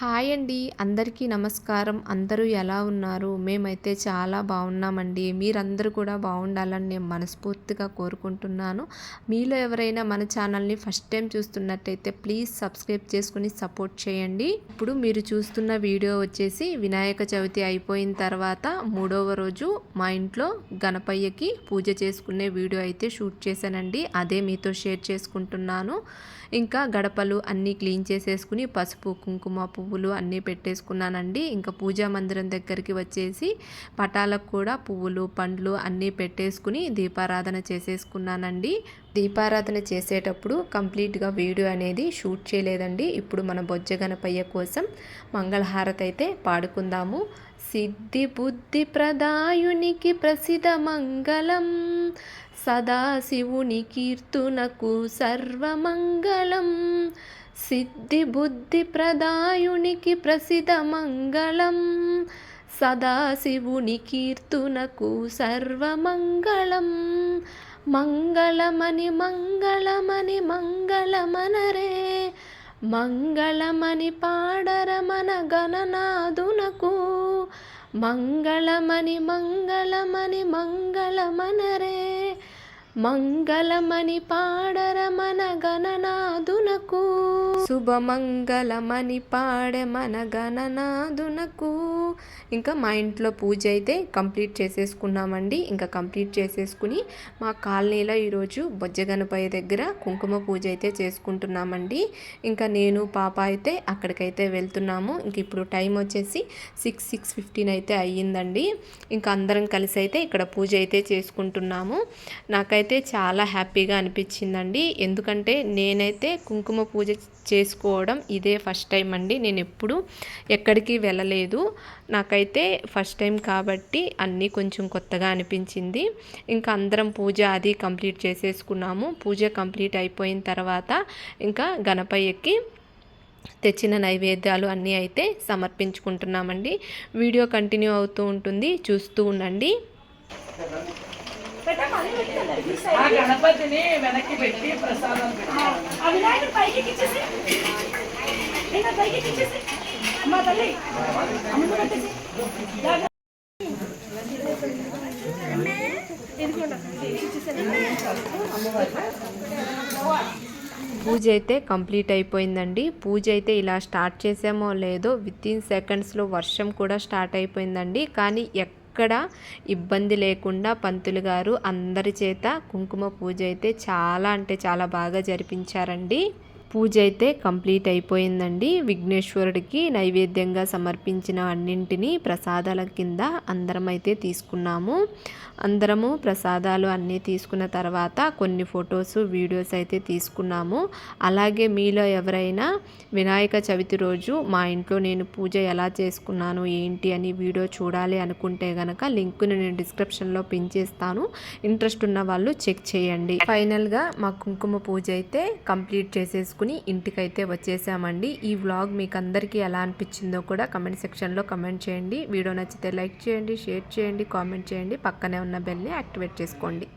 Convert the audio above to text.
Hi అండి. అందరికీ నమస్కారం. అందరూ ఎలా ఉన్నారు? మేమైతే చాలా బాగున్నామండి. మీరందరూ కూడా బాగుండాలని నేను మనస్ఫూర్తిగా కోరుకుంటున్నాను. మీలో ఎవరైనా మన ఛానల్ని ఫస్ట్ టైం చూస్తున్నట్టయితే ప్లీజ్ సబ్స్క్రైబ్ చేసుకుని సపోర్ట్ చేయండి. ఇప్పుడు మీరు చూస్తున్న వీడియో వచ్చేసి వినాయక చవితి అయిపోయిన తర్వాత మూడవ రోజు మా ఇంట్లో గణపయ్యకి పూజ చేసుకునే వీడియో అయితే షూట్ చేశానండి. అదే మీతో షేర్ చేసుకుంటున్నాను. ఇంకా గడపలు అన్నీ క్లీన్ చేసేసుకుని పసుపు కుంకుమ పువ్వు పువ్వులు అన్నీ పెట్టేసుకున్నానండి. ఇంకా పూజా మందిరం దగ్గరికి వచ్చేసి పటాలకు కూడా పువ్వులు పండ్లు అన్నీ పెట్టేసుకుని దీపారాధన చేసేసుకున్నానండి. దీపారాధన చేసేటప్పుడు కంప్లీట్గా వీడియో అనేది షూట్ చేయలేదండి. ఇప్పుడు మన బొజ్జ గణపయ్య కోసం మంగళహారతి అయితే పాడుకుందాము. సిద్ధి బుద్ధి ప్రదాయునికి ప్రసిద్ధ మంగళం సదాశివుని కీర్తునకు సర్వమంగళం. సిద్ధి బుద్ధి ప్రదాయునికి ప్రసిద్ధ మంగళం. సదాశివుని కీర్తునకు సర్వమంగళం. మంగళమని మంగళమని మంగళమనరే. మంగళమని పాడరమన గణనాదునకు మంగళమని మంగళమని మంగళమనరే. మంగళమని పాడరమన గణనాదునకు శుభమంగళమని పాడే మన గణనాదునకు ఇంకా మా ఇంట్లో పూజ అయితే కంప్లీట్ చేసేసుకున్నామండి. ఇంకా కంప్లీట్ చేసేసుకుని మా కాలనీలో ఈరోజు బొజ్జగనపయ్య దగ్గర కుంకుమ పూజ అయితే చేసుకుంటున్నామండి. ఇంకా నేను పాప అయితే అక్కడికైతే వెళ్తున్నాము. ఇంక ఇప్పుడు టైం వచ్చేసి సిక్స్ సిక్స్ ఫిఫ్టీన్ అయితే అయ్యిందండి. ఇంకా అందరం కలిసి అయితే ఇక్కడ పూజ అయితే చేసుకుంటున్నాము. నాకైతే చాలా హ్యాపీగా అనిపించిందండి. ఎందుకంటే నేనైతే కుంకుమ పూజ చేసుకోవడం ఇదే ఫస్ట్ టైం అండి. నేను ఎప్పుడు ఎక్కడికి వెళ్ళలేదు. నాకైతే ఫస్ట్ టైం కాబట్టి అన్నీ కొంచెం కొత్తగా అనిపించింది. ఇంకా అందరం పూజ అది కంప్లీట్ చేసేసుకున్నాము. పూజ కంప్లీట్ అయిపోయిన తర్వాత ఇంకా గణపయ్యకి తెచ్చిన నైవేద్యాలు అన్నీ అయితే సమర్పించుకుంటున్నామండి. వీడియో కంటిన్యూ అవుతూ ఉంటుంది. చూస్తూ ఉండండి. ఆ గణపతిని వెనక్కి పెట్టి ప్రసాదం ఆ వినాయకుడు పైకి ఇచ్చేసి ఇంకా పైకి ఇచ్చేసి అమ్మ తల్లి అమ్మ పెట్టేసి పూజ అయితే కంప్లీట్ అయిపోయిందండి. పూజ అయితే ఇలా స్టార్ట్ చేసామో లేదో విత్ ఇన్ సెకండ్స్లో వర్షం కూడా స్టార్ట్ అయిపోయిందండి. కానీ ఎక్కడ ఇబ్బంది లేకుండా పంతులు గారు అందరి చేత కుంకుమ పూజ అయితే చాలా అంటే చాలా బాగా జరిపించారండి. పూజ అయితే కంప్లీట్ అయిపోయిందండి. విఘ్నేశ్వరుడికి నైవేద్యంగా సమర్పించిన అన్నింటినీ ప్రసాదాల కింద అందరం అయితే తీసుకున్నాము. అందరము ప్రసాదాలు అన్నీ తీసుకున్న తర్వాత కొన్ని ఫొటోస్ వీడియోస్ అయితే తీసుకున్నాము. అలాగే మీలో ఎవరైనా వినాయక చవితి రోజు మా ఇంట్లో నేను పూజ ఎలా చేసుకున్నాను ఏంటి అని వీడియో చూడాలి అనుకుంటే గనక లింక్ను నేను డిస్క్రిప్షన్లో పిన్ చేస్తాను. ఇంట్రెస్ట్ ఉన్న వాళ్ళు చెక్ చేయండి. ఫైనల్గా మా కుంకుమ పూజ అయితే కంప్లీట్ చేసుకుని ఇంటికైతే వచ్చేసామండి. ఈ వ్లాగ్ మీకు అందరికీ ఎలా అనిపించిందో కూడా కమెంట్ సెక్షన్లో కమెంట్ చేయండి. వీడియో నచ్చితే లైక్ చేయండి షేర్ చేయండి కామెంట్ చేయండి. పక్కనే ఉన్న బెల్ని యాక్టివేట్ చేసుకోండి.